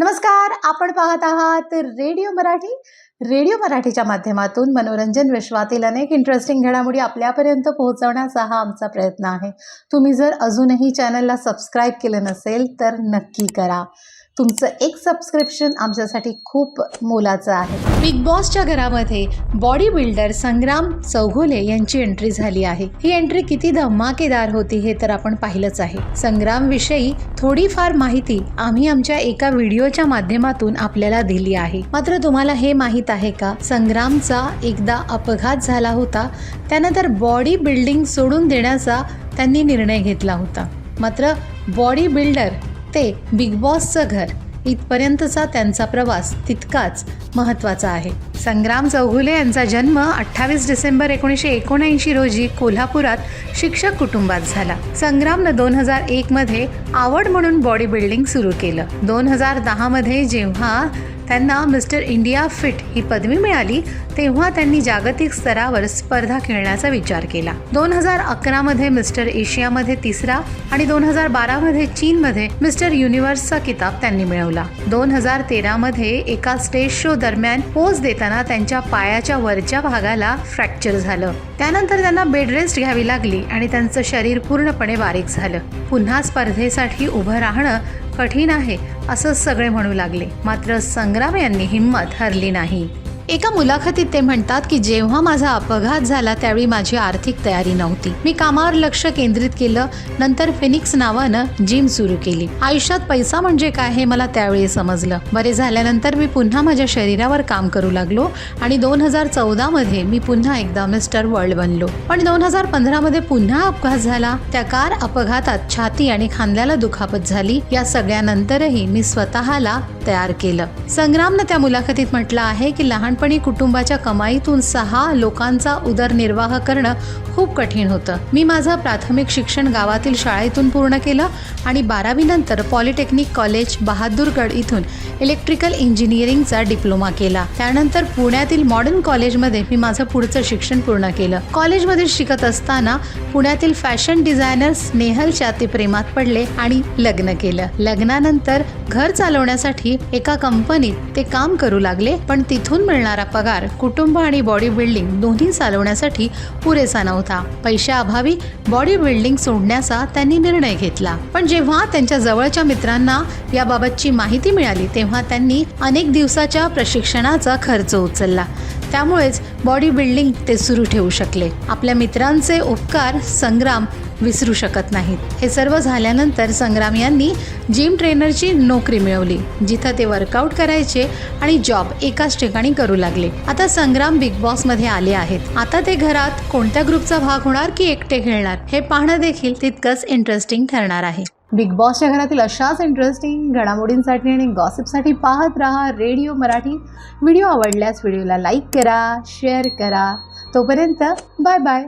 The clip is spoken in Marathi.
नमस्कार आपण पाहत आहात रेडिओ मराठी. रेडिओ मराठीच्या माध्यमातून मनोरंजन विश्वातील अनेक इंटरेस्टिंग घडामोडी आपल्यापर्यंत पोहोचवण्याचा हा आमचा प्रयत्न आहे. तुम्ही जर अजूनही चॅनलला सबस्क्राईब केलं नसेल तर नक्की करा. तुमचं एक सबस्क्रिप्शन आमच्यासाठी खूप मोलाचं आहे. बिग बॉसच्या घरामध्ये बॉडी बिल्डर संग्राम चौघुले यांची एंट्री झाली आहे. ही एंट्री किती धमाकेदार होती हे तर आपण पाहिलंच आहे. संग्राम विषयी थोडीफार माहिती आम्ही आमच्या एका व्हिडिओच्या माध्यमातून आपल्याला दिली आहे. मात्र तुम्हाला हे माहीत आहे का? संग्रामचा एकदा अपघात झाला होता त्यानंतर बॉडी बिल्डिंग सोडून देण्याचा त्यांनी निर्णय घेतला होता. मात्र बॉडी बिल्डर ते बिग बॉसचं घर. इथपर्यंतचा त्यांचा प्रवास तितकाच महत्त्वाचा आहे. संग्राम चौघुले यांचा जन्म अठ्ठावीस डिसेंबर एकोणीसशे एकोणऐंशी रोजी कोल्हापुरात शिक्षक कुटुंबात झाला. संग्रामनं दोन हजार एकमध्ये आवड म्हणून बॉडी बिल्डिंग सुरू केलं. दोन हजार दहामध्ये जेव्हा त्यांना मिस्टर इंडिया फिट ही पदवी मिळाली तेव्हा त्यांनी जागतिक स्तरावर स्पर्धा खेळण्याचा विचार केला. दोन हजार अकरामध्ये मिस्टर एशियामध्ये तिसरा आणि दोन हजार बारामध्ये चीनमध्ये मिस्टर युनिव्हर्सचा किताब त्यांनी मिळवला. दोन हजार तेरामध्ये एका स्टेज शो दरम्यान पोज देताना त्यांच्या पायाच्या वरच्या भागाला फ्रॅक्चर झालं. त्यानंतर त्यांना बेड रेस्ट घ्यावी लागली आणि त्यांचं शरीर पूर्णपणे बारीक झालं. पुन्हा स्पर्धेसाठी उभं राहणं कठीण आहे असं सगळे म्हणू लागले. मात्र संग्राम यांनी हिंमत हरली नाही. एका मुलाखतीत ते म्हणतात की जेव्हा माझा अपघात झाला त्यावेळी माझी आर्थिक तयारी नव्हती. मी कामावर लक्ष केंद्रित केलं नंतर फिनिक्स नावानं जिम सुरू केली. आयुष्यात पैसा म्हणजे काय हे मला त्यावेळी समजलं. बरे झाल्यानंतर मी पुन्हा माझ्या शरीरावर काम करू लागलो आणि दोन हजार चौदामध्ये मी पुन्हा एकदा मिस्टर वर्ल्ड बनलो. पण दोन हजार पंधरामध्ये पुन्हा अपघात झाला. त्या कार अपघातात छाती आणि खांद्याला दुखापत झाली. या सगळ्यानंतरही मी स्वतःला तयार केलं. संग्रामनं त्या मुलाखतीत म्हटलं आहे की लहान लहानपणी कुटुंबाच्या कमाईतून सहा लोकांचा उदरनिर्वाह करणं खूप कठीण होतं. मी माझं प्राथमिक शिक्षण गावातील शाळेतून पूर्ण केलं आणि बारावीनंतर पॉलिटेक्निक कॉलेज बहादूरगड इथून इलेक्ट्रिकल इंजिनिअरिंगचा डिप्लोमा केला. त्यानंतर पुण्यातील मॉडर्न कॉलेजमध्ये मी माझं पुढचं शिक्षण पूर्ण केलं. कॉलेजमध्ये शिकत असताना पुण्यातील फॅशन डिझायनर स्नेहलच्या ते प्रेमात पडले आणि लग्न केलं. लग्नानंतर घर चालवण्यासाठी एका कंपनीत ते काम करू लागले पण तिथून मिळणार पगार कुटुंब आणि बॉडी बिल्डिंग दोन्ही चालवण्यासाठी पुरेसा नव्हता. पैशाअभावी बॉडी बिल्डिंग सोडण्याचा त्यांनी निर्णय घेतला. पण जेव्हा त्यांच्या जवळच्या मित्रांना याबाबतची माहिती मिळाली तेव्हा त्यांनी अनेक दिवसाच्या प्रशिक्षणाचा खर्च उचलला. त्यामुळेच बॉडी बिल्डिंग ते सुरू ठेवू शकले. आपल्या मित्रांचे उपकार संग्राम विसरू शकत नाहीत. हे सर्व झाल्यानंतर संग्राम यांनी जिम ट्रेनरची नोकरी मिळवली जिथं ते वर्कआउट करायचे आणि जॉब एकाच ठिकाणी करू लागले. आता संग्राम बिग बॉसमध्ये आले आहेत. आता ते घरात कोणत्या ग्रुपचा भाग होणार की एकटे खेळणार हे पाहणं देखील तितकंच इंटरेस्टिंग ठरणार आहे. बिग बॉसच्या घरातील अशाच इंटरेस्टिंग घडामोडींसाठी आणि गॉसिपसाठी पाहत राहा रेडिओ मराठी. व्हिडिओ आवडल्यास व्हिडिओला लाईक करा शेअर करा. तोपर्यंत बाय बाय